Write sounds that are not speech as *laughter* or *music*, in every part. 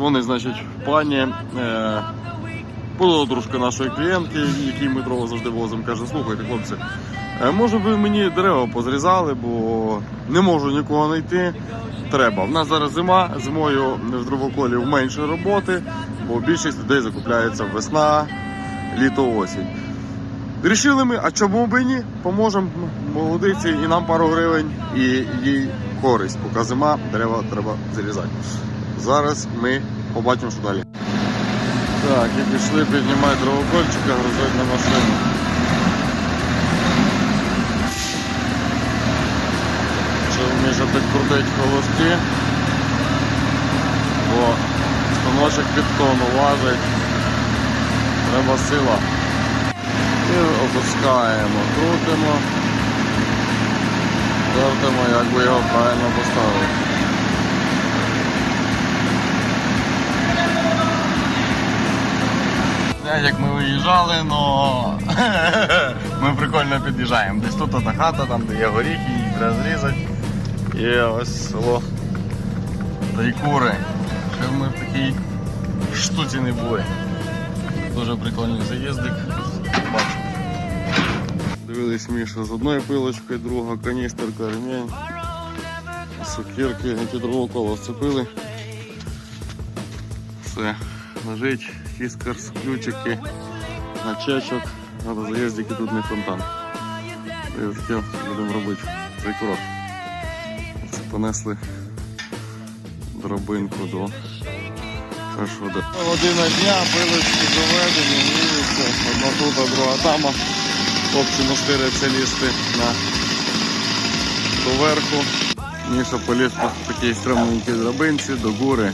Дзвонить, значить, пані. Е, Подружка нашої клієнтки, якій ми дрова завжди возимо, каже, слухайте, хлопці, е, може ви мені дерева позрізали, бо не можу нікого знайти. Треба. В нас зараз зима, зимою в дровоколів менше роботи, бо більшість людей закупляється весна, літо, осінь. Рішили ми, а чому б ні? Поможемо молодиці і нам пару гривень, і їй користь. Поки зима, дерева треба зрізати. Зараз ми побачимо, що далі. Так, і пішли піднімати дровокольчика, грузити на машину. Що Міша підкрутить холості, бо станочок під тону лазить. Треба сила. І опускаємо, крутимо. Вертимо, як би його правильно поставити. Як ми виїжджали, но *laughs* ми прикольно під'їжджаємо. Десь тут та хата, там де є горіхи, їх треба зрізати. І ось село та й кури. Ще ми в такій штуці не були. Дуже прикольний заїздик. Бачу. Дивились Міша з одною пилочкою, друга каністерка, ремінь, сукірки, які другого коло вцепили. Все, лежить, фіскарс, ключики, гачечок, а на заїздики тут не фонтан. І таке будемо робити. Це понесли дробинку до першого де. Година дня, пилочки заведені, вулиця, одна тут, а друга там. Хлопці настиряться лізти на доверху. Міша поліз по такій стрімненькій драбинці до гури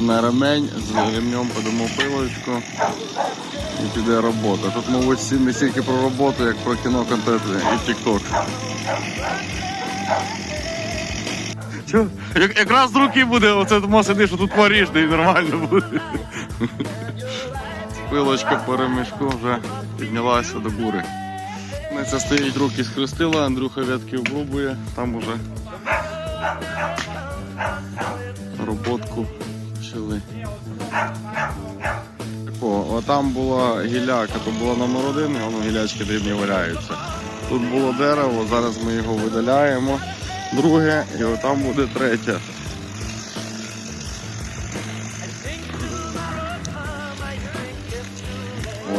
на ремень, з ремнем подамо пилочку і піде робота. Тут, мабуть, не стільки про роботу, як про кіно контент і тік-ток. Як, якраз з руки буде, оце тому сидиш, що тут твориш, і нормально буде. Пилочка по ремішку вже піднялася до гури. Це стоїть руки схрестила, Андрюха ветки обрубує, там уже роботку почали. О, там була гіляка, то була номер один, воно гілячки дрібні валяються. Тут було дерево, зараз ми його видаляємо. Друге, і отам буде третє.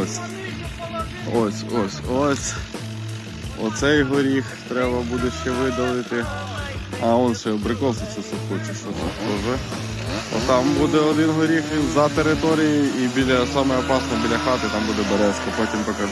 Ось. Ось, ось, ось. Оцей горіх треба буде ще видалити. А он ще абрикоси це все хоче, що це. Отам буде один горіх, за територією і біля саме опасно біля хати, там буде березка, потім покажу.